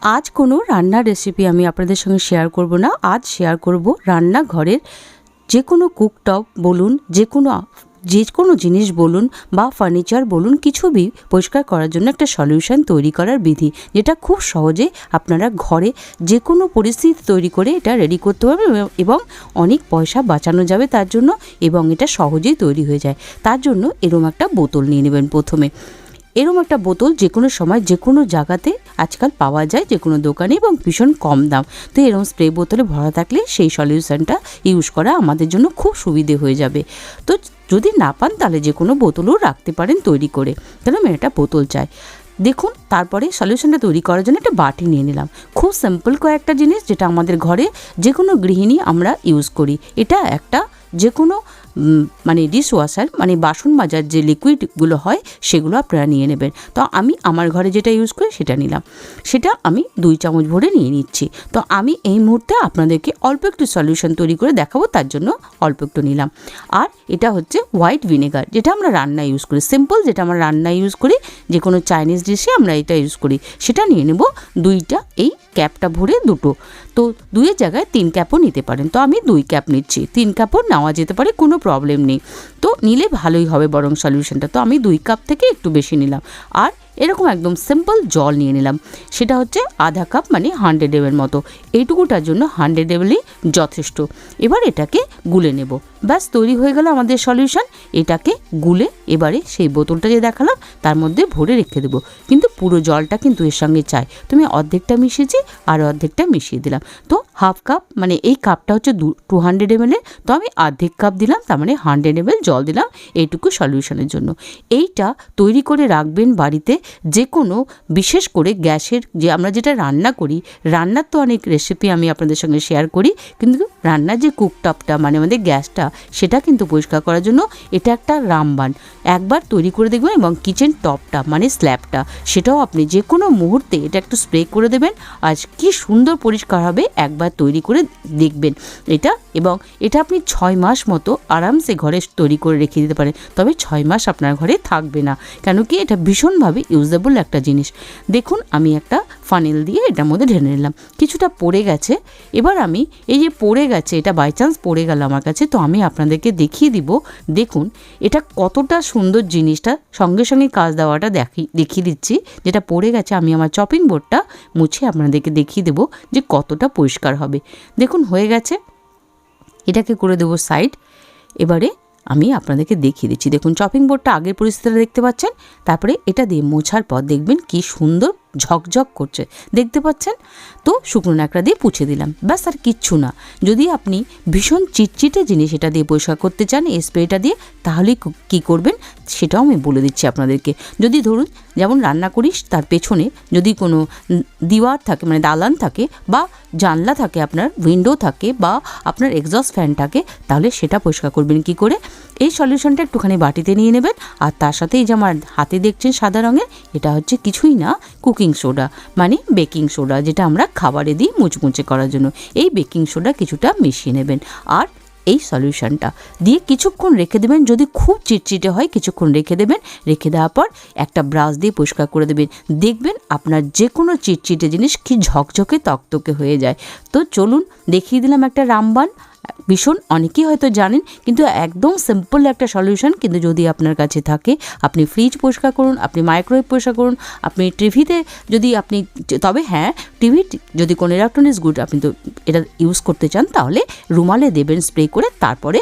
আজ কোনো রান্নার রেসিপি আমি আপনাদের সঙ্গে শেয়ার করব না। আজ শেয়ার করব রান্নাঘরের যে কোনো কুকটপ বলুন যে কোনো যে কোনো জিনিস বলুন বা ফার্নিচার বলুন, কিছু বি পরিষ্কার করার জন্য একটা সলিউশন তৈরি করার বিধি, যেটা খুব সহজে আপনারা ঘরে যে কোনো পরিস্থিতি তৈরি করে এটা রেডি করতে পারবেন এবং- এবং অনেক পয়সা বাঁচানো যাবে তার জন্য এবং এটা সহজেই তৈরি হয়ে যায়। তার জন্য এরম একটা বোতল নিয়ে নেবেন প্রথমে। এরম একটা বোতল যে কোনো সময় যে কোনো জায়গাতে আজকাল পাওয়া যায় যে কোনো দোকানে এবং ভীষণ কম দাম। তো এরম স্প্রে বোতলে ভরা থাকলে সেই সলিউশনটা ইউজ করা আমাদের জন্য খুব সুবিধে হয়ে যাবে। তো যদি না পান তাহলে যে কোনো বোতলও রাখতে পারেন তৈরি করে। তাহলে আমি একটা বোতল চাই। দেখুন, তারপরে সলিউশনটা তৈরি করার জন্য একটা বাটি নিয়ে নিলাম। খুব সিম্পল কয়েকটা জিনিস যেটা আমাদের ঘরে যে কোনো গৃহিণী আমরা ইউজ করি। এটা একটা যে কোনো মানে ডিশ ওয়াশার মানে বাসন মাজার যে লিকুইডগুলো হয়, সেগুলো আপনারা নিয়ে নেবেন। তো আমি আমার ঘরে যেটা ইউজ করি, সেটা নিলাম। সেটা আমি দুই চামচ ভরে নিয়ে নিচ্ছি। তো আমি এই মুহূর্তে আপনাদেরকে অল্প একটু সলিউশন তৈরি করে দেখাবো, তার জন্য অল্প একটু নিলাম। আর এটা হচ্ছে হোয়াইট ভিনেগার যেটা আমরা রান্না ইউজ করি। সিম্পল যেটা আমরা রান্না ইউজ করি যে কোনো চাইনিজ ডিশে আমরা এটা ইউজ করি। সেটা নিয়ে নেব দুইটা এই ক্যাপটা ভরে দুটো। তো দুইয়ের জায়গায় তিন ক্যাপও নিতে পারেন। তো আমি দুই ক্যাপ নিচ্ছি। তিন ক্যাপও নেওয়া যেতে পারে, কোনো প্রবলেম নেই। তো নিলে ভালোই হবে বরং সলিউশনটা। তো আমি দুই কাপ থেকে একটু বেশি নিলাম। আর এরকম একদম সিম্পল জল নিয়ে নিলাম। সেটা হচ্ছে আধা কাপ মানে হান্ড্রেড এমের মতো। এইটুকুটার জন্য হান্ড্রেড এমএলই যথেষ্ট। এবার এটাকে গুলে নেব। ব্যাস, তৈরি হয়ে গেল আমাদের সলিউশন এটাকে গুলে এবারে সেই বোতলটা যে দেখালাম, তার মধ্যে ভরে রেখে দেবো। কিন্তু পুরো জলটা কিন্তু এর সঙ্গে চাই। তুমি অর্ধেকটা মিশিয়েছি আর অর্ধেকটা মিশিয়ে দিলাম। তো হাফ কাপ মানে এই কাপটা হচ্ছে দু টু হান্ড্রেড এমএলের তো আমি অর্ধেক কাপ দিলাম, তার মানে হান্ড্রেড এমএল জল দিলাম এইটুকু সলিউশনের জন্য। এইটা তৈরি করে রাখবেন বাড়িতে যে কোনো বিশেষ করে গ্যাসের যে আমরা যেটা রান্না করি, রান্নার তো অনেক রেসিপি আমি আপনাদের সঙ্গে শেয়ার করি, কিন্তু রান্নার যে কুকটপটা মানে আমাদের গ্যাসটা, সেটা কিন্তু পরিষ্কার করার জন্য এটা একটা রামবান। একবার তৈরি করে দেখবেন এবং কিচেন টপটা মানে স্ল্যাবটা সেটাও আপনি যে কোনো মুহূর্তে এটা একটু স্প্রে করে দেবেন আজ কি সুন্দর পরিষ্কার হবে একবার তৈরি করে দেখবেন। এটা এবং এটা আপনি ছয় মাস মতো আরামসে ঘরে তৈরি করে রেখে দিতে পারেন, তবে ছয় মাস আপনার ঘরে থাকবে না, কেন কি এটা ভীষণভাবে ইউজেবল একটা জিনিস। দেখুন, আমি একটা ফানেল দিয়ে এটার মধ্যে ঢেলে নিলাম। কিছুটা পড়ে গেছে। এবার আমি এই যে পড়ে গেছে, এটা বাই চান্স পড়ে গেল আমার কাছে, তো আমি আপনাদেরকে দেখিয়ে দিব। দেখুন, এটা কতটা সুন্দর জিনিসটা। সঙ্গে সঙ্গে কাজ দেওয়াটা দেখি, দেখিয়ে দিচ্ছি। যেটা পড়ে গেছে, আমি আমার চপিং বোর্ডটা মুছে আপনাদেরকে দেখিয়ে দেবো যে কতটা পরিষ্কার হবে। দেখুন, হয়ে গেছে। এটাকে করে দেবো সাইড এবারে আমি আপনাদেরকে দেখিয়ে দিচ্ছি। দেখুন চপিং বোর্ডটা আগের পরিস্থিতিটা দেখতে পাচ্ছেন। তারপরে এটা দিয়ে মোছার পর দেখবেন কি সুন্দর ঝকঝক করছে। দেখতে পাচ্ছেন? তো শুকনো ন্যাকড়া দিয়ে পুছে দিলাম। ব্যাস, আর কিচ্ছু না। যদি আপনি ভীষণ চিটচিটে জিনিস এটা দিয়ে পরিষ্কার করতে চান স্প্রেটা দিয়ে, তাহলে কি করবেন? সেটাও আমি বলে দিচ্ছি আপনাদেরকে। যদি ধরুন, যেমন রান্না করিস, তার পেছনে যদি কোনো দিওয়ার থাকে মানে দালান থাকে বা জানলা থাকে, আপনার উইন্ডো থাকে বা আপনার এক্সস্ট ফ্যান থাকে, তাহলে সেটা পরিষ্কার করবেন কি করে? এই সলিউশনটা একটুখানি বাটিতে নিয়ে নেবেন আর তার সাথে এই যে আমার হাতে দেখছেন সাদা রঙের, এটা হচ্ছে কিছুই না কুকিং সোডা মানে বেকিং সোডা যেটা আমরা খাবারে দিই মুচমুচে করার জন্য। এই বেকিং সোডা কিছুটা মিশিয়ে নেবেন। আর এই সলিউশনটা দিয়ে কিছুক্ষণ রেখে দেবেন, যদি খুব চিটচিটে হয়, কিছুক্ষণ রেখে দেবেন। রেখে দেওয়ার পর একটা ব্রাশ দিয়ে পরিষ্কার করে দেবেন। দেখবেন আপনার যে কোনো চিটচিটে জিনিস কি ঝকঝকে তকতকে হয়ে যায়। তো চলুন দেখিয়ে দিলাম একটা রামবান। ভীষণ অনেকেই হয়তো জানেন, কিন্তু একদম সিম্পল একটা সলিউশন কিন্তু যদি আপনার কাছে থাকে, আপনি ফ্রিজ পরিষ্কার করুন, আপনি মাইক্রোওয়েভ পরিষ্কার করুন, আপনি টিভিতে যদি আপনি তবে হ্যাঁ টিভি যদি কোনো ইলেকট্রনিক্স গুড আপনি তো এটা ইউজ করতে চান, তাহলে রুমালে দেবেন স্প্রে করে, তারপরে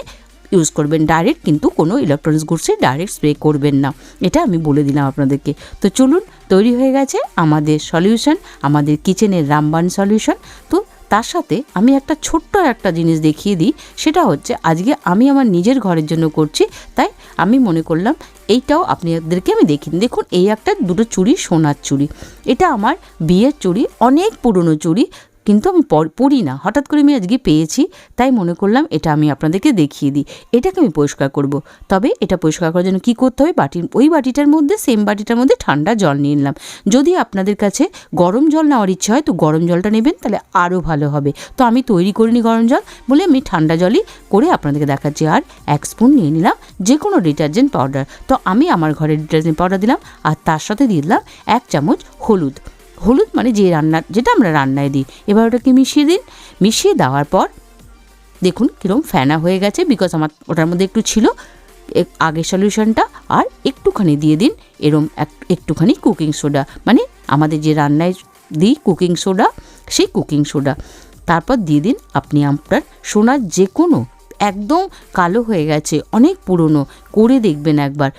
ইউজ করবেন ডাইরেক্ট কিন্তু কোনো ইলেকট্রনিক্স গুডসে ডাইরেক্ট স্প্রে করবেন না। এটা আমি বলে দিলাম আপনাদেরকে। তো চলুন, তৈরি হয়ে গেছে আমাদের সলিউশন আমাদের কিচেনের রামবান সলিউশন তো তার সাথে আমি একটা ছোট্ট একটা জিনিস দেখিয়ে দিই, সেটা হচ্ছে আজকে আমি আমার নিজের ঘরের জন্য করছি, তাই আমি মনে করলাম এইটাও আপনাদেরকে আমি দেখি দেখুন, এই একটা দুটো চুড়ি, সোনার চুড়ি। এটা আমার বিয়ের চুড়ি, অনেক পুরনো চুড়ি। কিন্তু আমি পরি না। হঠাৎ করে আমি আজকে পেয়েছি, তাই মনে করলাম এটা আমি আপনাদেরকে দেখিয়ে দিই। এটাকে আমি পরিষ্কার করব। তবে এটা পরিষ্কার করার জন্য কী করতে হবে? বাটির, ওই বাটিটার মধ্যে সেম বাটিটার মধ্যে ঠান্ডা জল নিয়ে নিলাম। যদি আপনাদের কাছে গরম জল নেওয়ার ইচ্ছে হয়, তো গরম জলটা নেবেন, তাহলে আরও ভালো হবে। তো আমি তৈরি করিনি গরম জল, বলে আমি ঠান্ডা জলই করে আপনাদেরকে দেখাচ্ছি। আর এক স্পুন নিয়ে নিলাম যে কোনো ডিটারজেন্ট পাউডার। তো আমি আমার ঘরে ডিটারজেন্ট পাউডার দিলাম, আর তার সাথে দিয়ে দিলাম এক চামচ হলুদ। হলুদ মানে যে রান্নার যেটা আমরা রান্নায় দিই। এবার ওটাকে মিশিয়ে দিন। মিশিয়ে দেওয়ার পর দেখুন কীরকম ফ্যানা হয়ে গেছে বিকজ আমার, ওটার মধ্যে একটু ছিল। আগের সলিউশনটা আর একটুখানি দিয়ে দিন। এরম এক, একটুখানি কুকিং সোডা মানে আমাদের যে রান্নায় দিই কুকিং সোডা সেই কুকিং সোডা তারপর দিয়ে দিন আপনি আপনার সোনার যে কোনো একদম কালো হয়ে গেছে, অনেক পুরনো, করে দেখবেন একবার।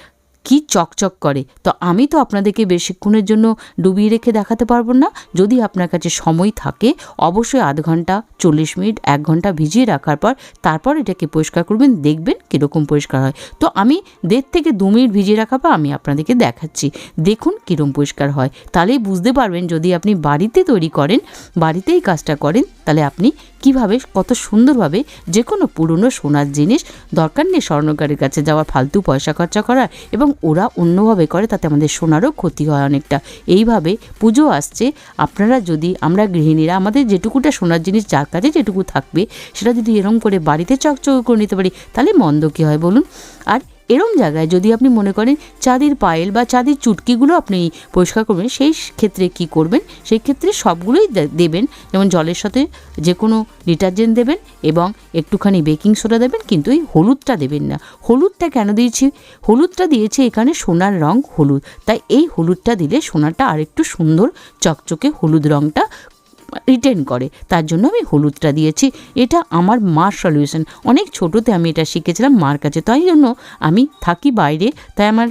কি চকচক করে? তো আমি তো আপনাদেরকে বেশিক্ষণের জন্য ডুবিয়ে রেখে দেখাতে পারব না। যদি আপনার কাছে সময় থাকে, অবশ্যই আধ ঘণ্টা, চল্লিশ মিনিট, এক ঘণ্টা ভিজিয়ে রাখার পর তারপর এটাকে পরিষ্কার করবেন, দেখবেন কীরকম পরিষ্কার হয়। তো আমি দেড় থেকে দু মিনিট ভিজিয়ে রাখার পর আমি আপনাদেরকে দেখাচ্ছি। দেখুন কীরকম পরিষ্কার হয়। তাহলেই বুঝতে পারবেন যদি আপনি বাড়িতে তৈরি করেন, বাড়িতেই কাজটা করেন, তাহলে আপনি কীভাবে কত সুন্দরভাবে যে কোনো পুরনো সোনার জিনিস দরকার নেই স্বর্ণকারের কাছে যাওয়ার ফালতু পয়সা খরচা করার এবং ওরা অন্যভাবে করে, তাতে আমাদের সোনারও ক্ষতি হয় অনেকটা। এইভাবে পুজো আসছে। আপনারা যদি, আমরা গৃহিণীরা, আমাদের যেটুকুটা সোনার জিনিস যার কাছে যেটুকু থাকবে, সেটা যদি এরম করে বাড়িতে চকচক করে নিতে পারি, তাহলে মন্দ কী হয় বলুন? আর এরম জায়গায় যদি আপনি মনে করেন চাঁদির পায়েল বা চাঁদির চুটকিগুলো আপনি পরিষ্কার করবেন, সেই ক্ষেত্রে কি করবেন? সেই ক্ষেত্রে সবগুলোই দেবেন। যেমন জলের সাথে যে কোনো ডিটারজেন্ট দেবেন এবং একটুখানি বেকিং সোডা দেবেন, কিন্তু এই হলুদটা দেবেন না। হলুদটা কেন দিয়েছি? হলুদটা দিয়েছি এখানে সোনার রং হলুদ। তাই এই হলুদটা দিলে সোনাটা আরেকটু সুন্দর, চকচকে হলুদ রংটা রিটেন করে। তার জন্য আমি হলুদটা দিয়েছি। এটা আমার মার সলিউশন অনেক ছোটোতে আমি এটা শিখেছিলাম মার কাছে। তাই জন্য আমি থাকি বাইরে। তাই আমার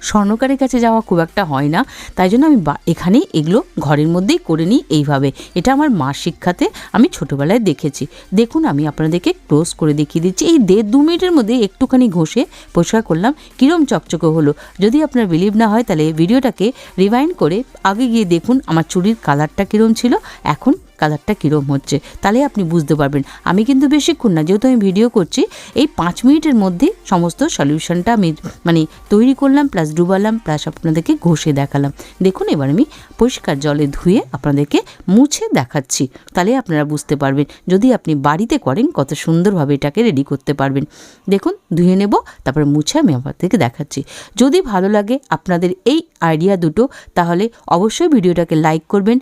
স্বর্ণকারের কাছে যাওয়া খুব একটা হয় না। তাই জন্য আমি এখানেই এগুলো ঘরের মধ্যেই করে নিই এইভাবে। এটা আমার মা শিক্ষাতে আমি ছোটোবেলায় দেখেছি। দেখুন, আমি আপনাদেরকে ক্লোজ করে দেখিয়ে দিচ্ছি। এই দেড় দু মিনিটের মধ্যে একটুখানি ঘষে পরিষ্কার করলাম। কীরম চকচকে হলো। যদি আপনার বিলিভ না হয়, তাহলে ভিডিওটাকে রিভাইন্ড করে আগে গিয়ে দেখুন আমার চুরির কালারটা কীরম ছিল। এখন কালারটা কীরম হচ্ছে, তাহলে আপনি বুঝতে পারবেন। আমি কিন্তু বেশিক্ষণ না, যেহেতু আমি ভিডিও করছি, এই পাঁচ মিনিটের মধ্যে সমস্ত সলিউশনটা আমি মানে তৈরি করলাম প্লাস ডুবালাম প্লাস আপনাদেরকে ঘষে দেখালাম। দেখুন, এবার আমি পরিষ্কার জলে ধুয়ে আপনাদেরকে মুছে দেখাচ্ছি। তাহলে আপনারা বুঝতে পারবেন, যদি আপনি বাড়িতে করেন, কত সুন্দরভাবে এটাকে রেডি করতে পারবেন। দেখুন, ধুয়ে নেব, তারপরে মুছে আমি আপনাদেরকে দেখাচ্ছি। যদি ভালো লাগে আপনাদের এই আইডিয়া দুটো, তাহলে অবশ্যই ভিডিওটাকে লাইক করবেন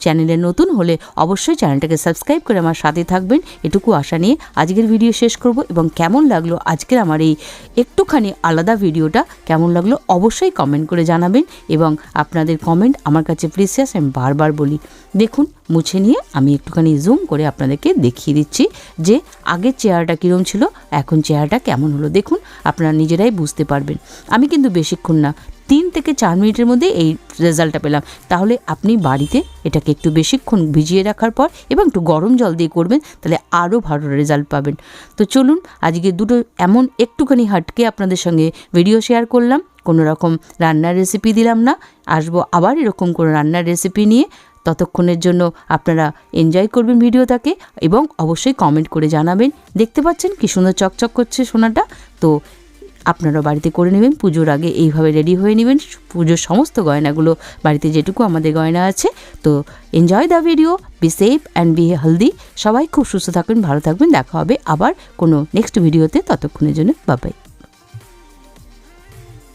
চ্যানেলে নতুন হলে অবশ্যই চ্যানেলটাকে সাবস্ক্রাইব করে আমার সাথে থাকবেন। এটুকু আশা নিয়ে আজকের ভিডিও শেষ করব এবং কেমন লাগল আজকের আমার এই একটুখানি আলাদা ভিডিওটা, কেমন লাগল অবশ্যই কমেন্ট করে জানাবেন এবং আপনাদের কমেন্ট আমার কাছে প্রিসিয়াস আমি বারবার বলি। দেখুন মুছে নিয়ে আমি একটুখানি জুম করে আপনাদেরকে দেখিয়ে দিচ্ছি যে আগের চেয়ারটা কীরকম ছিল, এখন চেয়ারটা কেমন হলো। দেখুন, আপনারা নিজেরাই বুঝতে পারবেন। আমি কিন্তু বেশিক্ষণ না, তিন থেকে চার মিনিটের মধ্যে এই রেজাল্টটা পেলাম। তাহলে আপনি বাড়িতে এটাকে একটু বেশিক্ষণ ভিজিয়ে রাখার পর এবং একটু গরম জল দিয়ে করবেন, তাহলে আরও ভালো রেজাল্ট পাবেন। তো চলুন, আজকে দুটো এমন একটুখানি হাটকে আপনাদের সঙ্গে ভিডিও শেয়ার করলাম। কোনো রকম রান্নার রেসিপি দিলাম না। আসব আবার এরকম কোনো রান্নার রেসিপি নিয়ে। ততক্ষণের জন্য আপনারা এনজয় করবেন ভিডিওটাকে এবং অবশ্যই কমেন্ট করে জানাবেন। দেখতে পাচ্ছেন কি সুন্দর চকচক করছে সোনাটা। তো আপনারা বাড়িতে করে নেবেন, পুজোর আগে এইভাবে রেডি হয়ে নেবেন। পুজোর সমস্ত গয়নাগুলো বাড়িতে যেটুকু আমাদের গয়না আছে। তো enjoy the video be safe and be healthy সবাই খুব সুস্থ থাকবেন ভালো থাকবেন। দেখা হবে আবার কোনো নেক্সট ভিডিওতে ততক্ষণের জন্য বাবাই